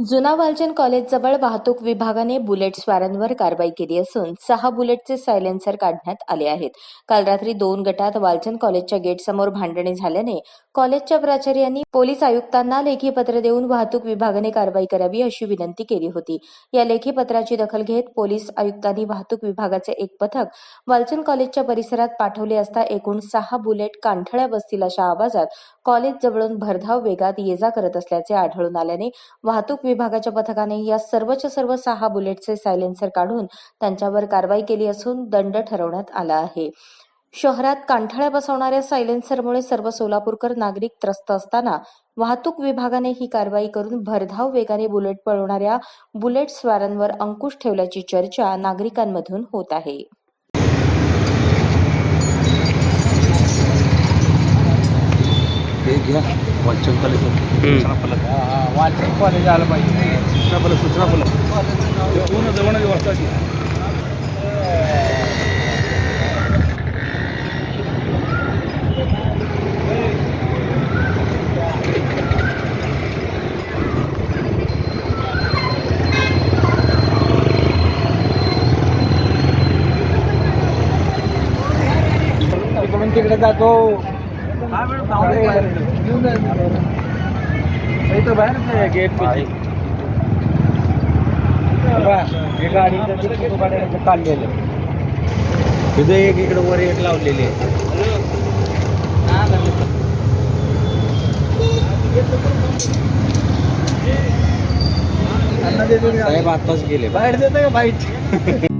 जुना वालचंद कॉलेजजवळ वाहतूक विभागाने बुलेट स्वारांवर कारवाई केली असून सहा बुलेटचे सायलेन्सर काढण्यात आले आहेत. काल रात्री दोन गटात वालचंद कॉलेजच्या गेटसमोर भांडणे झाल्याने कॉलेजच्या प्राचार्यांनी पोलीस आयुक्तांना लेखी पत्र देऊन वाहतूक विभागाने कारवाई करावी अशी विनंती केली होती. या लेखी पत्राची दखल घेत पोलीस आयुक्तांनी वाहतूक विभागाचे एक पथक वालचंद कॉलेजच्या परिसरात पाठवले असता एकूण सहा बुलेट कांठळ्या बसतील अशा आवाजात कॉलेज जवळून भरधाव वेगात ये जा करत असल्याचे आढळून आल्याने वाहतूक विभागाच्या पथकाने या सर्वच्या सर्व सहा बुलेटचे सायलेन्सर काढून त्यांच्यावर कारवाई केली असून दंड ठरवण्यात आला आहे. शहरात कांठाळ्या बसवणाऱ्या सायलेन्सरमुळे सर्व सोलापूरकर नागरिक त्रस्त असताना वाहतूक विभागाने ही कारवाई करून भरधाव वेगाने बुलेट पळवणाऱ्या बुलेट स्वारांवर अंकुश ठेवल्याची चर्चा नागरिकांमधून होत आहे. घ्या वाचन कॉलेज सूचना फलक वाचन कॉलेज आलं पाहिजे सूचना फलक सूचना फलक ते पूर्ण जवळ व्यवस्था ती तिकडून तिकडे जातो इथं बाहेर गेट काढलेलं तिथं एक इकडे वर एक लावलेली आहे साहेब आताच गेले. बाहेर देत का बाईट